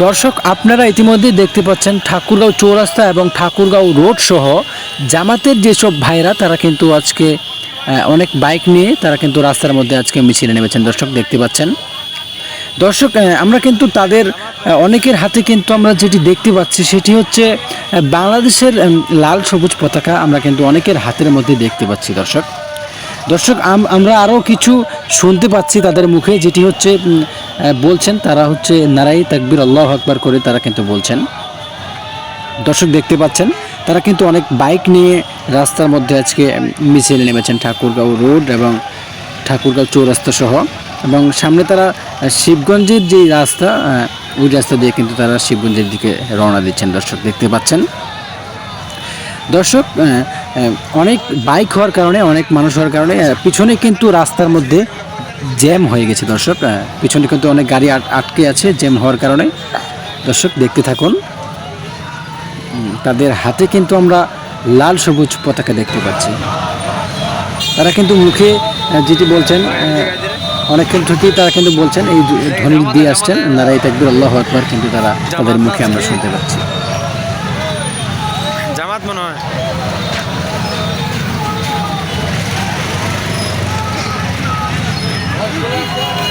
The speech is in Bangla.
দর্শক, আপনারা ইতিমধ্যে দেখতে পাচ্ছেন ঠাকুরগাঁও চৌরাস্তা এবং ঠাকুরগাঁও রোড সহ জামাতের যেসব ভাইরা, তারা কিন্তু আজকে অনেক বাইক নিয়ে তারা কিন্তু রাস্তার মধ্যে আজকে মিছিলে নেমেছেন। দর্শক, দেখতে পাচ্ছেন। দর্শক আমরা কিন্তু তাদের অনেকের হাতে কিন্তু আমরা যেটি দেখতে পাচ্ছি, সেটি হচ্ছে বাংলাদেশের লাল সবুজ পতাকা আমরা কিন্তু অনেকের হাতের মধ্যে দেখতে পাচ্ছি। দর্শক দর্শক, আম- আমরা আরও কিছু শুনতে পাচ্ছি তাদের মুখে, যেটি হচ্ছে বলছেন, তারা হচ্ছে নারাই তাকবির, আল্লাহ আকবার করে তারা কিন্তু বলছেন। দর্শক দেখতে পাচ্ছেন, তারা কিন্তু অনেক বাইক নিয়ে রাস্তার মধ্যে আজকে মিছিলে নেমেছেন ঠাকুরগাঁও রোড এবং ঠাকুরগাঁও চৌরাস্তা সহ। এবং সামনে তারা শিবগঞ্জের যে রাস্তা ওই রাস্তা দিয়ে কিন্তু তারা শিবগঞ্জের দিকে রওনা দিচ্ছেন দর্শক, দেখতে পাচ্ছেন। দর্শক অনেক বাইক হওয়ার কারণে, অনেক মানুষ হওয়ার কারণে পিছনে কিন্তু রাস্তার মধ্যে জ্যাম হয়ে গেছে, দর্শক। পিছনে কিন্তু অনেক গাড়ি আটকে আছে জ্যাম হওয়ার কারণে। দর্শক, দেখতে থাকুন। তাদের হাতে কিন্তু আমরা লাল সবুজ পতাকা দেখতে পাচ্ছি। তারা কিন্তু মুখে যেটি বলছেন অনেকক্ষণ থেকেই তারা কিন্তু বলছেন, এই ধ্ব- ধ্বনি দিয়ে আসছেন। নারাই তাকবির, আল্লাহ আকবার, কিন্তু তারা তাদের মুখে আমরা শুনতে পাচ্ছি। জামাত মনে হয়। Brasil!